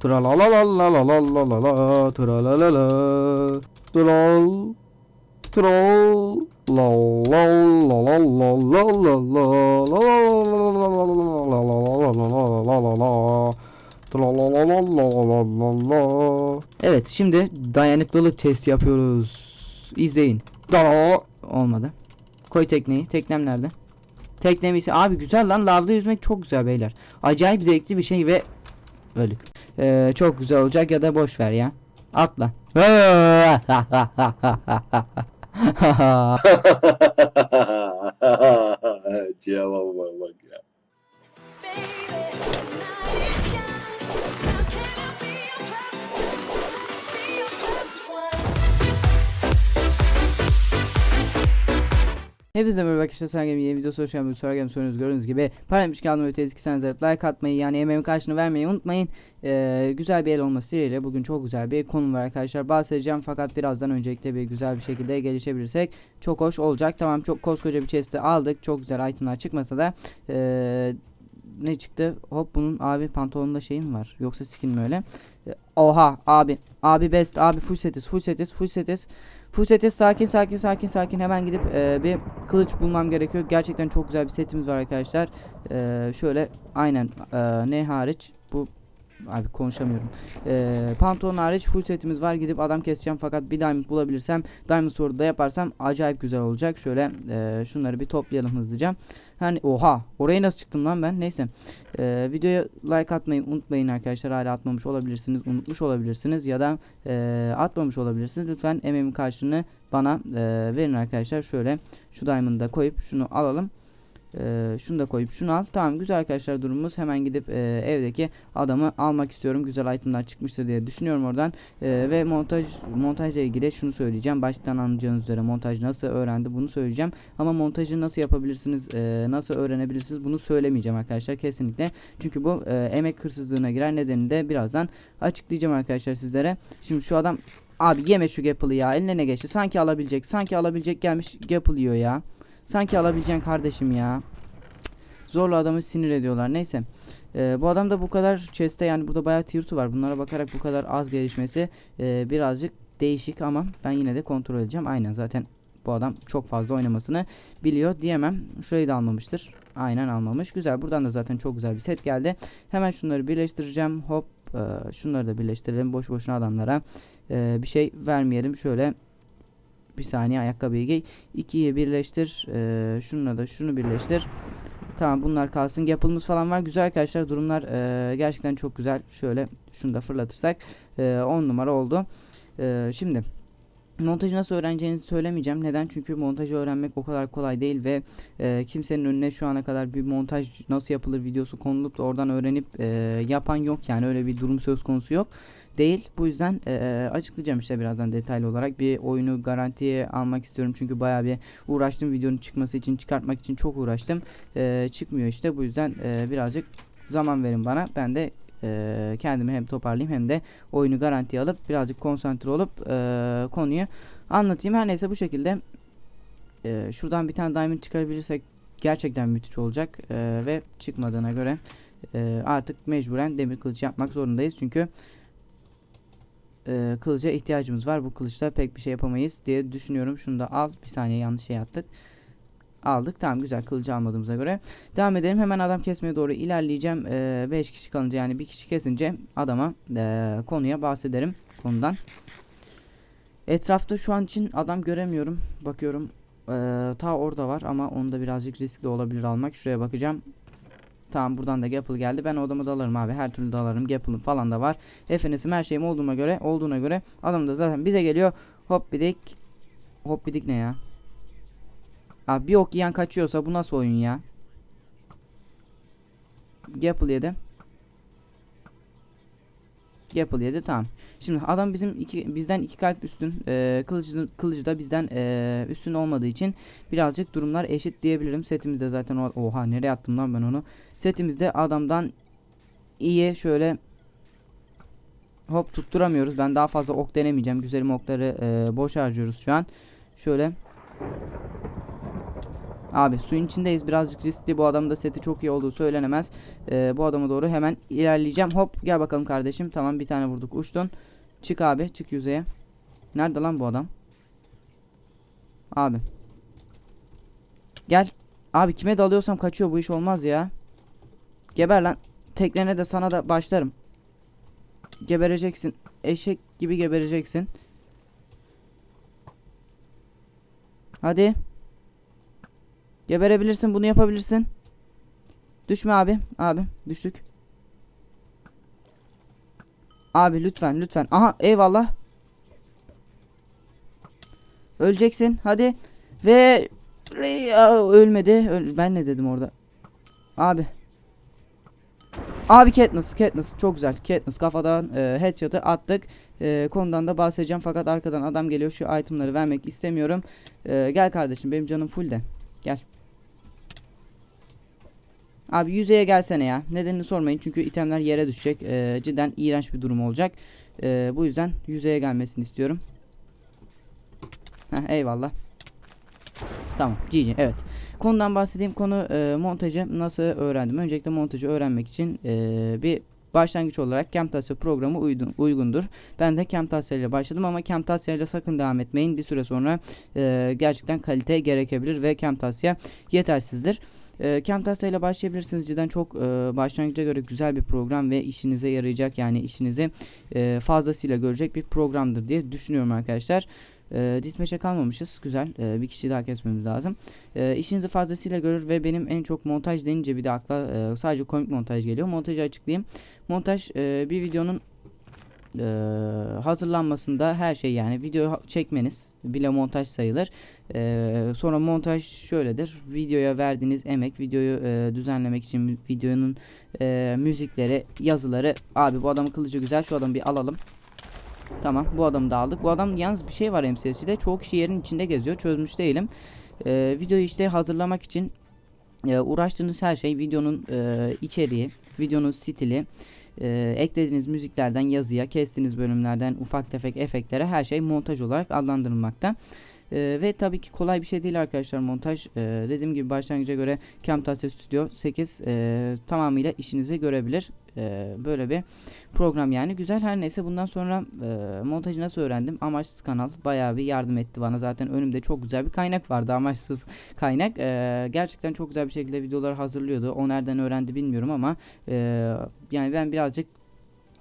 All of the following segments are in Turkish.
Tralalalalalalala tralalala tral tral Evet şimdi dayanıklılık testi yapıyoruz. İzleyin. Olmadı. Koy tekneyi. Teknem nerede? Teknem ise abi güzel lan lavda yüzmek çok güzel beyler. Acayip zevkli bir şey ve öldük. Ee, çok güzel olacak ya da boş ver ya. Atla. Cevaba bak bak ya. Hepinize merhaba arkadaşlar Sergen yeni video hoş geldiniz. Sergen sorunuzu gördüğünüz gibi paramış kalma ötesi ki sen zayıf like atmayı yani emeğin karşını vermeyi unutmayın. Ee, güzel bir el olması dileğiyle bugün çok güzel bir konu var arkadaşlar bahsedeceğim fakat birazdan öncelikle bir güzel bir şekilde gelişebilirsek çok hoş olacak. Tamam çok koskoca bir chest'i aldık çok güzel itemlar çıkmasa da ee, ne çıktı? Hop bunun abi pantolonunda şey mi var? Yoksa skin mi öyle? Ee, Oha abi. Abi best. Abi full setiz. Full setiz. Full setiz. Setiz. Sakin sakin sakin sakin. Hemen gidip e, bir kılıç bulmam gerekiyor. Gerçekten çok güzel bir setimiz var arkadaşlar. E, şöyle aynen e, ne hariç bu Abi konuşamıyorum. Ee, pantolon hariç full setimiz var. Gidip adam keseceğim fakat bir diamond bulabilirsem diamond sword da yaparsam acayip güzel olacak. Şöyle e, şunları bir toplayalım hızlıca. Hani oha oraya nasıl çıktım lan ben? Neyse. Ee, videoya like atmayı unutmayın arkadaşlar. Hala atmamış olabilirsiniz, unutmuş olabilirsiniz ya da e, atmamış olabilirsiniz. Lütfen emeğimin karşılığını bana e, verin arkadaşlar. Şöyle şu diamond'ı da koyup şunu alalım. Ee, şunu da koyup şunu al. Tamam güzel arkadaşlar durumumuz. Hemen gidip e, evdeki adamı almak istiyorum. Güzel itemler çıkmıştır diye düşünüyorum oradan. Ee, ve montaj montajla ilgili şunu söyleyeceğim. Baştan anlayacağınız üzere montaj nasıl öğrendi bunu söyleyeceğim. Ama montajı nasıl yapabilirsiniz, e, nasıl öğrenebilirsiniz bunu söylemeyeceğim arkadaşlar kesinlikle. Çünkü bu e, emek hırsızlığına girer nedeni de birazdan açıklayacağım arkadaşlar sizlere. Şimdi şu adam abi yeme şu Gapple'ı ya eline ne geçti sanki alabilecek sanki alabilecek gelmiş Gapple yiyor ya. Sanki alabileceğin kardeşim ya. Cık, Zorla adamı sinir ediyorlar. Neyse. Ee, bu adam da bu kadar chest'te yani burada bayağı tier 2 var. Bunlara bakarak bu kadar az gelişmesi e, birazcık değişik ama ben yine de kontrol edeceğim. Aynen zaten bu adam çok fazla oynamasını biliyor diyemem. Şurayı da almamıştır. Aynen almamış. Güzel. Buradan da zaten çok güzel bir set geldi. Hemen şunları birleştireceğim. Hop. e, şunları da birleştirelim. Boş boşuna adamlara e, bir şey vermeyelim. Şöyle bir saniye ayakkabıyı giy. 2'yi birleştir. Ee, şununla da şunu birleştir. Tamam bunlar kalsın. Yapılmış falan var. Güzel arkadaşlar. Durumlar ee, gerçekten çok güzel. Şöyle şunu da fırlatırsak 10 numara oldu. Ee, şimdi montajı nasıl öğreneceğinizi söylemeyeceğim. Neden? Çünkü montajı öğrenmek o kadar kolay değil ve e, kimsenin önüne şu ana kadar bir montaj nasıl yapılır videosu konulup da oradan öğrenip e, yapan yok. Yani öyle bir durum söz konusu yok değil. Bu yüzden e, açıklayacağım işte birazdan detaylı olarak. Bir oyunu garantiye almak istiyorum. Çünkü bayağı bir uğraştım videonun çıkması için, çıkartmak için çok uğraştım. E, çıkmıyor işte. Bu yüzden e, birazcık zaman verin bana. Ben de e, kendimi hem toparlayayım hem de oyunu garantiye alıp birazcık konsantre olup e, konuyu anlatayım. Her neyse bu şekilde e, şuradan bir tane diamond çıkarabilirsek gerçekten müthiş olacak. E, ve çıkmadığına göre e, artık mecburen demir kılıç yapmak zorundayız. Çünkü e, kılıca ihtiyacımız var. Bu kılıçla pek bir şey yapamayız diye düşünüyorum. Şunu da al. Bir saniye yanlış şey yaptık. Aldık. Tamam güzel. Kılıcı almadığımıza göre. Devam edelim. Hemen adam kesmeye doğru ilerleyeceğim. 5 kişi kalınca yani bir kişi kesince adama e, konuya bahsederim. Konudan. Etrafta şu an için adam göremiyorum. Bakıyorum. E, ta orada var ama onda birazcık riskli olabilir almak. Şuraya bakacağım. Tamam buradan da Gapple geldi. Ben odama dalarım abi. Her türlü dalarım. Gapple'ım falan da var. FNS'im her şeyim olduğuma göre olduğuna göre adam da zaten bize geliyor. Hop bidik. Hop bidik ne ya? Abi bir ok kaçıyorsa bu nasıl oyun ya? Gapple yedi. Gapple yedi tamam. Şimdi adam bizim iki, bizden iki kalp üstün. E, kılıcı, kılıcı da bizden e, üstün olmadığı için birazcık durumlar eşit diyebilirim. Setimizde zaten o, oha nereye attım lan ben onu. Setimizde adamdan iyi şöyle hop tutturamıyoruz. Ben daha fazla ok denemeyeceğim. Güzelim okları e, boş harcıyoruz şu an. Şöyle Abi suyun içindeyiz birazcık riskli bu adamın da seti çok iyi olduğu söylenemez. Ee, bu adama doğru hemen ilerleyeceğim. Hop gel bakalım kardeşim. Tamam bir tane vurduk uçtun. Çık abi çık yüzeye. Nerede lan bu adam? Abi. Gel. Abi kime dalıyorsam kaçıyor bu iş olmaz ya. Geber lan. Teknene de sana da başlarım. Gebereceksin. Eşek gibi gebereceksin. Hadi. Geberebilirsin bunu yapabilirsin. Düşme abi. Abi düştük. Abi lütfen lütfen. Aha eyvallah. Öleceksin. Hadi. Ve ölmedi. Öl- ben ne dedim orada? Abi. Abi Katniss, Katniss çok güzel. Katniss kafadan e, headshot'ı attık. E, konudan da bahsedeceğim fakat arkadan adam geliyor. Şu itemları vermek istemiyorum. E, gel kardeşim benim canım full de. Gel. Abi yüzeye gelsene ya. Nedenini sormayın çünkü itemler yere düşecek. E, cidden iğrenç bir durum olacak. E, bu yüzden yüzeye gelmesini istiyorum. Heh, eyvallah. Tamam GG evet. Konudan bahsedeyim konu e, montajı nasıl öğrendim. Öncelikle montajı öğrenmek için e, bir başlangıç olarak Camtasia programı uydun, uygundur. Ben de Camtasia ile başladım ama Camtasia ile sakın devam etmeyin. Bir süre sonra e, gerçekten kalite gerekebilir ve Camtasia yetersizdir. E, ile başlayabilirsiniz. Cidden çok e, başlangıca göre güzel bir program ve işinize yarayacak yani işinizi e, fazlasıyla görecek bir programdır diye düşünüyorum arkadaşlar. E, Ditmeç'e kalmamışız. Güzel. E, bir kişi daha kesmemiz lazım. E, işinizi fazlasıyla görür ve benim en çok montaj denince bir de akla e, sadece komik montaj geliyor. Montajı açıklayayım. Montaj e, bir videonun e, hazırlanmasında her şey yani video çekmeniz bile montaj sayılır. E, sonra montaj şöyledir. Videoya verdiğiniz emek, videoyu e, düzenlemek için videonun e, müzikleri, yazıları. Abi bu adamın kılıcı güzel. Şu adamı bir alalım. Tamam bu adamı da aldık. Bu adam yalnız bir şey var MCS'de. Çoğu kişi yerin içinde geziyor. Çözmüş değilim. Ee, videoyu işte hazırlamak için e, uğraştığınız her şey videonun e, içeriği, videonun stili, e, eklediğiniz müziklerden yazıya, kestiğiniz bölümlerden ufak tefek efektlere her şey montaj olarak adlandırılmakta. E, ve tabii ki kolay bir şey değil arkadaşlar montaj. E, dediğim gibi başlangıca göre Camtasia Studio 8 e, tamamıyla işinizi görebilir. E, böyle bir program yani. Güzel. Her neyse bundan sonra e, montajı nasıl öğrendim? Amaçsız kanal. Bayağı bir yardım etti bana. Zaten önümde çok güzel bir kaynak vardı. Amaçsız kaynak. E, gerçekten çok güzel bir şekilde videolar hazırlıyordu. O nereden öğrendi bilmiyorum ama e, yani ben birazcık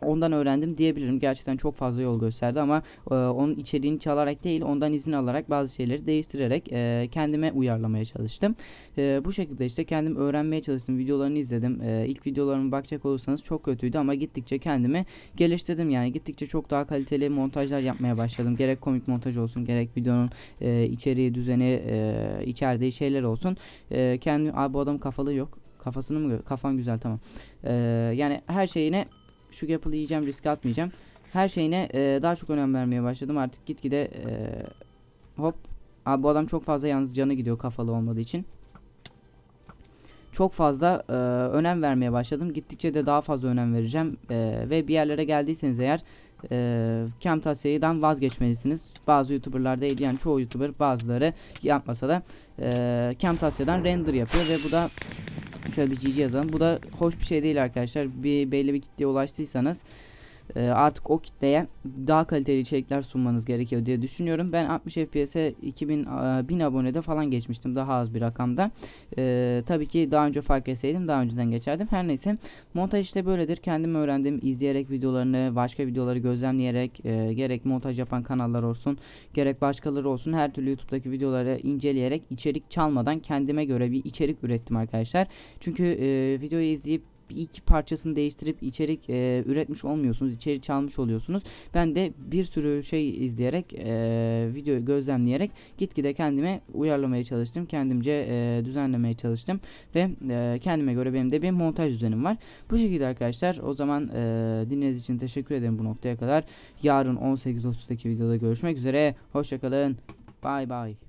ondan öğrendim diyebilirim. Gerçekten çok fazla yol gösterdi ama e, onun içeriğini çalarak değil, ondan izin alarak bazı şeyleri değiştirerek e, kendime uyarlamaya çalıştım. E, bu şekilde işte kendim öğrenmeye çalıştım. Videolarını izledim. E, ilk videolarıma bakacak olursanız çok kötüydü ama gittikçe kendimi geliştirdim. Yani gittikçe çok daha kaliteli montajlar yapmaya başladım. Gerek komik montaj olsun, gerek videonun e, içeriği, düzeni, e, içerdiği şeyler olsun. E, kendi abi bu adam kafalı yok. Kafasını mı Kafan güzel tamam. E, yani her şeyine şu Apple'ı yiyeceğim riske atmayacağım. Her şeyine e, daha çok önem vermeye başladım. Artık gitgide e, hop. Abi bu adam çok fazla yalnız canı gidiyor kafalı olmadığı için. Çok fazla e, önem vermeye başladım. Gittikçe de daha fazla önem vereceğim. E, ve bir yerlere geldiyseniz eğer e, Camtasia'dan vazgeçmelisiniz. Bazı YouTuber'lar değil yani çoğu YouTuber bazıları yapmasa da e, Camtasia'dan render yapıyor ve bu da Şöyle bir GG yazalım. Bu da hoş bir şey değil arkadaşlar. Bir belli bir kitleye ulaştıysanız e, artık o kitleye daha kaliteli içerikler sunmanız gerekiyor diye düşünüyorum. Ben 60 FPS'e 2000 e, 1000 abonede falan geçmiştim. Daha az bir rakamda. E, tabii ki daha önce fark etseydim daha önceden geçerdim. Her neyse montaj işte böyledir. Kendim öğrendim. izleyerek videolarını, başka videoları gözlemleyerek e, gerek montaj yapan kanallar olsun, gerek başkaları olsun her türlü YouTube'daki videoları inceleyerek içerik çalmadan kendime göre bir içerik ürettim arkadaşlar. Çünkü e, videoyu izleyip bir iki parçasını değiştirip içerik e, üretmiş olmuyorsunuz. içerik çalmış oluyorsunuz. Ben de bir sürü şey izleyerek e, videoyu gözlemleyerek gitgide kendime uyarlamaya çalıştım. Kendimce e, düzenlemeye çalıştım ve e, kendime göre benim de bir montaj düzenim var. Bu şekilde arkadaşlar o zaman e, dinlediğiniz için teşekkür ederim bu noktaya kadar. Yarın 18.30'daki videoda görüşmek üzere. Hoşçakalın. Bye bye.